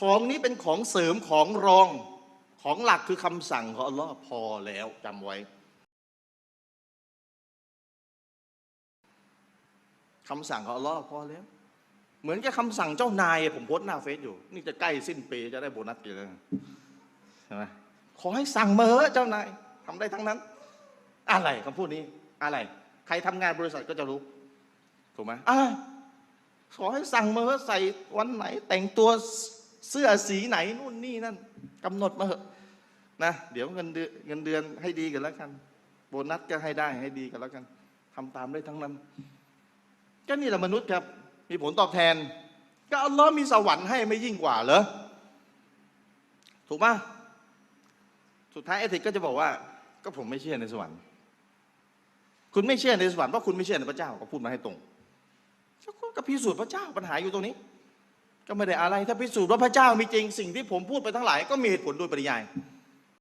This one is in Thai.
ของนี้เป็นของเสริมของรองของหลักคือคำสั่งของอัลลอฮ์พอแล้วจำไว้คำสั่งของอัลลอฮ์พอแล้ว เหมือนกับคำสั่งเจ้านาย ผมโพสหน้าเฟซอยู่ นี่จะใกล้สิ้นปีจะได้โบนัสกี่แล้วใช่ไหมขอให้สั่งมาเถอะเจ้านายทำได้ทั้งนั้น อะไรคำพูดนี้ อะไร ใครทำงานบริษัทก็จะรู้ถูกไหมอ่าขอให้สั่งมาเถอะใส่วันไหน แต่งตัว เสื้อสีไหนนู่นนี่นั่นกำหนดมาเถอะนะเดี๋ยวเงินเดือนเงินเดือนให้ดีกันแล้วกัน โบนัสก็ให้ได้ให้ดีกันแล้วกันทำตามได้ทั้งนั้น ก็นี่แหละมนุษย์ครับ มีผลตอบแทน ก็อัลลอฮ์มีสวรรค์ให้ไม่ยิ่งกว่าเหรอถูกปะสุดท้ายเอติกก็จะบอกว่า ก็ผมไม่เชื่อในสวรรค์ คุณไม่เชื่อในสวรรค์เพราะคุณไม่เชื่อในพระเจ้าก็พูดมาให้ตรงก็พิสูจน์พระเจ้าปัญหาอยู่ตรงนี้ ก็ไม่ได้อะไรถ้าพิสูจน์ว่าพระเจ้ามีจริง สิ่งที่ผมพูดไปทั้งหลายก็มีเหตุผลโดยปริยาย